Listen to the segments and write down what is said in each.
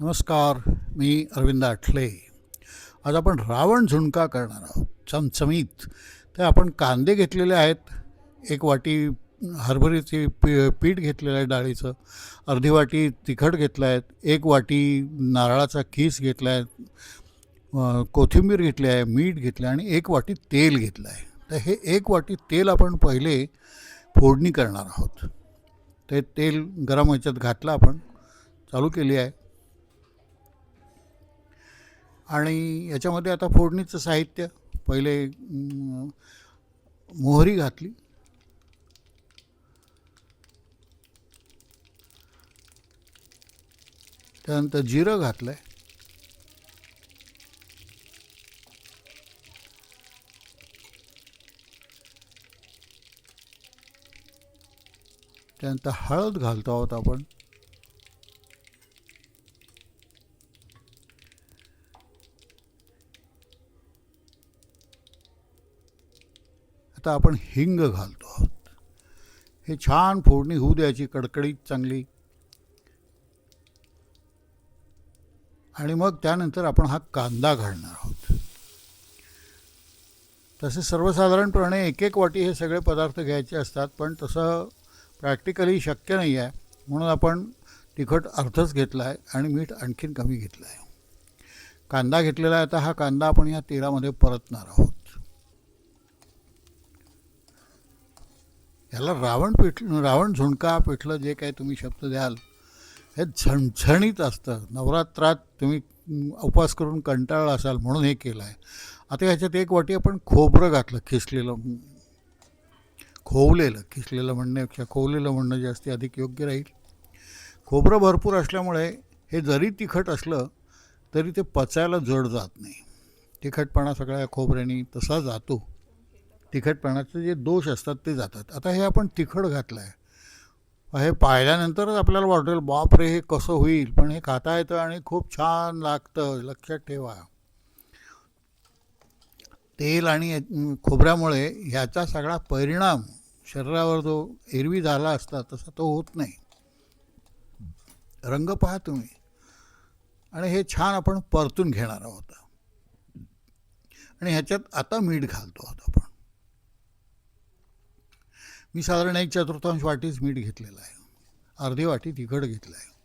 नमस्कार मी अरविंद आठले. आज आपण रावण झुणका करणार आहोत चमचमीत. तर आपण कांदे घेतलेले आहेत एक वाटी हरभरीचे पी पीठ घेतलेलं आहे डाळीचं अर्धी वाटी तिखट घेतलं आहे एक वाटी नारळाचा खीस घेतला आहे कोथिंबीर घेतली आहे मीठ घेतलं आहे आणि एक वाटी तेल घेतलं आहे. तर हे एक वाटी तेल आपण पहिले फोडणी करणार आहोत. ते तेल गरम ह्याच्यात घातलं आपण चालू केली आहे. आणि याच्यामध्ये आता फोडणीचं साहित्य पहिले मोहरी घातली. त्यानंतर जिरं घातलं आहे त्यानंतर हळद घालतो आहोत आपण. आता आपण हिंग घालतो आहोत. हे छान फोडणी होऊ द्यायची कडकडीत चांगली. आणि मग त्यानंतर आपण हा कांदा घालणार आहोत. तसे सर्वसाधारणपणे एक एक वाटी हे सगळे पदार्थ घ्यायचे असतात पण तसं प्रॅक्टिकली शक्य नाही आहे म्हणून आपण तिखट अर्धच घेतला आहे आणि मीठ आणखीन कमी घेतलं आहे कांदा घेतलेला आहे आता हा कांदा आपण या तेलामध्ये परतणार आहोत. याला रावण पिठ रावण झुणका पिठलं जे काही तुम्ही शब्द द्याल हे झणझणीत असतं. नवरात्रात तुम्ही उपवास करून कंटाळला असाल म्हणून हे केलं आहे आता ह्याच्यात एक वाटी आपण खोबरं घातलं खिसलेलं खोवलेलं खिसलेलं म्हणण्यापेक्षा खोवलेलं म्हणणं जास्ती अधिक योग्य राहील. खोबरं भरपूर असल्यामुळे हे जरी तिखट असलं तरी ते पचायला जड जात नाही. तिखटपणा सगळ्या खोबऱ्याने तसा जातो. तिखटपणाचे जे दोष असतात ते जातात. आता हे आपण तिखट घातलं आहे हे पाहिल्यानंतरच आपल्याला वाटेल बाप रे हे कसं होईल? पण हे खाता येतं आणि खूप छान लागतं. लक्षात ठेवा. तेल आणि खोबऱ्यामुळे ह्याचा सगळा परिणाम शरीरावर जो एरवी झाला असता तसा तो होत नाही. रंग पहा तुम्ही. आणि हे छान आपण परतून घेणार आहोत. आणि ह्याच्यात आता मीठ घालतो आहोत आपण. मी साधारण एक चतुर्थांश वाटीच मीठ घेतलेलं आहे. अर्धी वाटी तिखट घेतलं आहे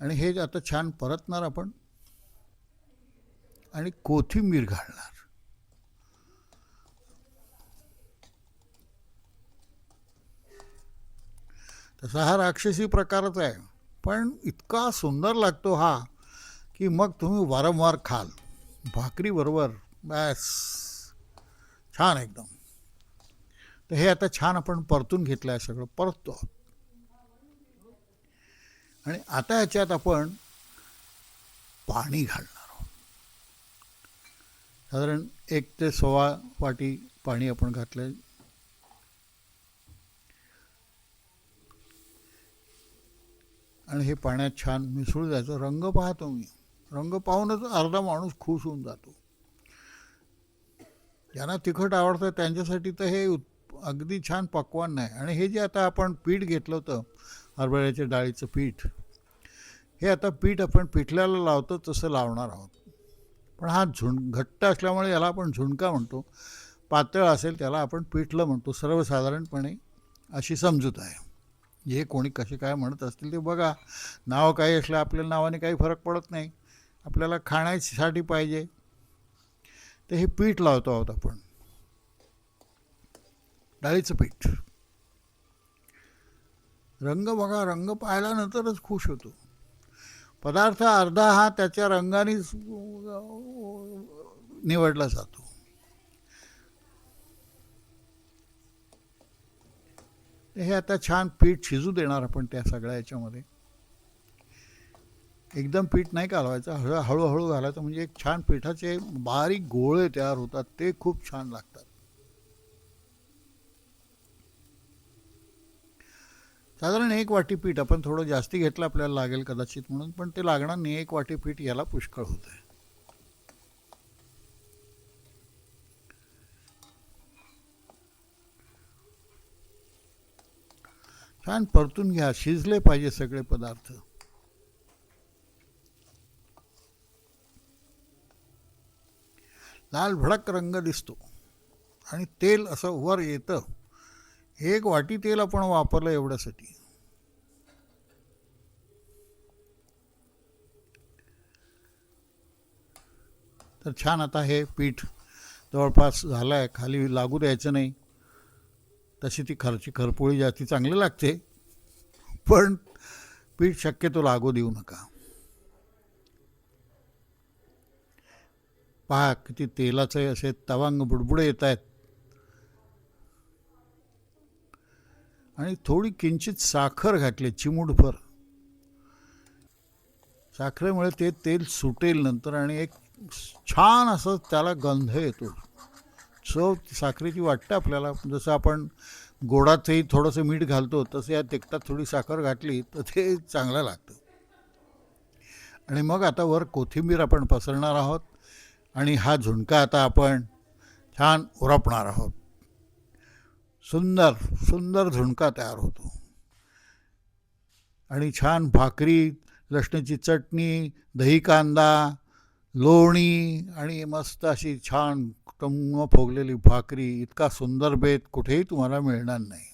आणि हे आता छान परतणार आपण. आणि कोथिंबीर घालणार. तसा हा राक्षसी प्रकारच आहे. पण इतका सुंदर लागतो हा की मग तुम्ही वारंवार खाल. भाकरीबरोबर बॅस. छान एकदम. तर हे आता छान आपण परतून घेतलं आहे सगळं. परततो. आहोत आणि आता ह्याच्यात आपण पाणी घालणार आहोत. साधारण एक ते सव्वा वाटी पाणी आपण घातलं आहे आणि हे पाण्यात छान मिसळू जायचं. रंग पाहतो मी. रंग पाहूनच अर्धा माणूस खुश होऊन जातो. ज्यांना तिखट आवडतं त्यांच्यासाठी तर हे अगदी छान पक्वान नाही आणि हे जे आता आपण पीठ घेतलं होतं हरभऱ्याच्या डाळीचं पीठ हे आता पीठ आपण पिठल्याला लावतो तसं लावणार आहोत. पण हा झुण घट्ट असल्यामुळे याला आपण झुणका म्हणतो. पातळ असेल त्याला आपण पिठलं म्हणतो. सर्वसाधारणपणे अशी समजूत आहे. जे कोणी कसे काय म्हणत असतील ते बघा. नाव काही असलं आपल्या नावाने काही फरक पडत नाही. आपल्याला खाण्यासाठी पाहिजे. तर हे पीठ लावतो आहोत आपण. डाळीचं पीठ. रंग बघा रंग पाहिल्यानंतरच खुश होतो. पदार्थ अर्धा हा त्याच्या रंगानेच निवडला जातो. हे आता छान पीठ शिजू देणार आपण त्या सगळ्या याच्यामध्ये. एकदम पीठ नाही घालवायचं हळू हळूहळू घालायचं. म्हणजे एक छान पिठाचे बारीक गोळे तयार होतात ते खूप छान लागतात. साधारण एक वाटी पीठ आपण थोडं जास्ती घेतलं आपल्याला लागेल कदाचित म्हणून पण ते लागणार नाही एक वाटी पीठ याला पुष्कळ होतं आहे छान परतून घ्या शिजले पाहिजे सगळे पदार्थ. लाल भडक रंग दिसतो आणि तेल असं वर येतं. एक वाटी तेल आपण वापरलं एवढ्यासाठी. तर छान आता हे पीठ जवळपास झालं आहे खाली लागू द्यायचं नाही. तशी ती खरची खरपोळी जास्ती चांगली लागते. पण पीठ शक्यतो लागू देऊ नका. पहा किती तेलाचे असे तवांग बुडबुडे येत आहेत आणि थोडी किंचित साखर घातली चिमूटभर. साखरेमुळे ते तेल सुटेल नंतर आणि एक छान असं त्याला गंध येतो. चव साखरेची वाटतं आपल्याला. जसं आपण गोडाचंही थोडंसं मीठ घालतो तसं या तेकटात थोडी साखर घातली तर ते चांगलं लागतं. आणि मग आता वर कोथिंबीर आपण पसरणार आहोत आणि हा झुणका आता आपण छान उरपणार आहोत. सुंदर सुंदर झुणका तयार होतो. आणि छान भाकरी लसणाची चटणी दही कांदा लोणी आणि मस्त अशी छान टम्म फोगलेली भाकरी इतका सुंदर बेत कुठेही तुम्हाला मिळणार नाही.